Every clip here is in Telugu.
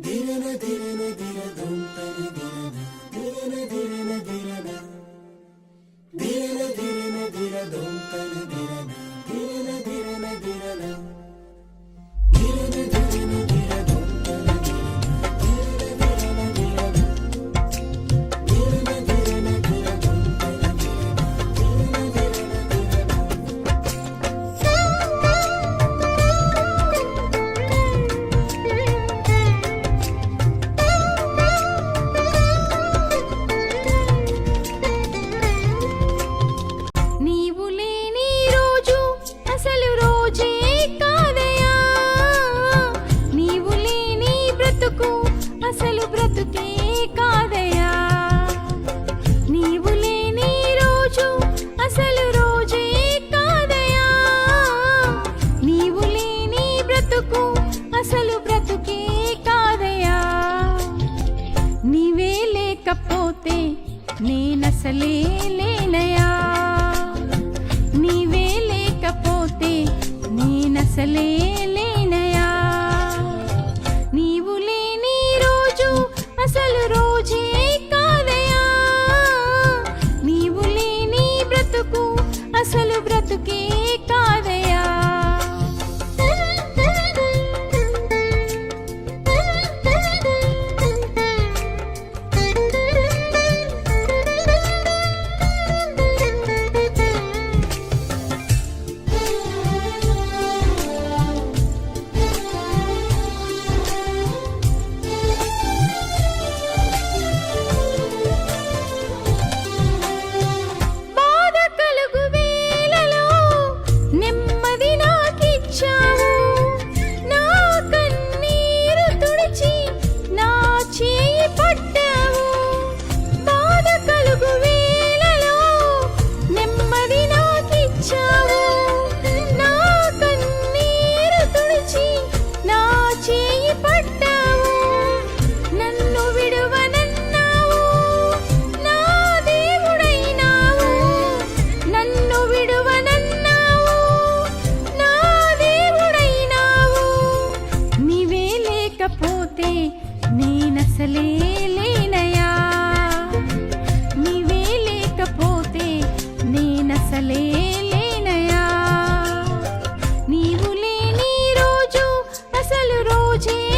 Dira dira dira dum dum dum. నేనసలే లేనయా నీవే లేకపోతే నేనసలే तुझे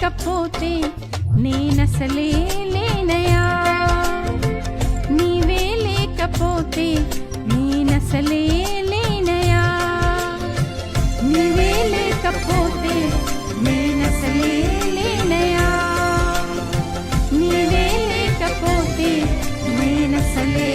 లేకపోతే నేనసలే లేనయా? నీవే లేకపోతే నేనసలే లేనయా? నీవే లేకపోతే నేనసలే లేనయా? నీవే లేకపోతే నేనసలే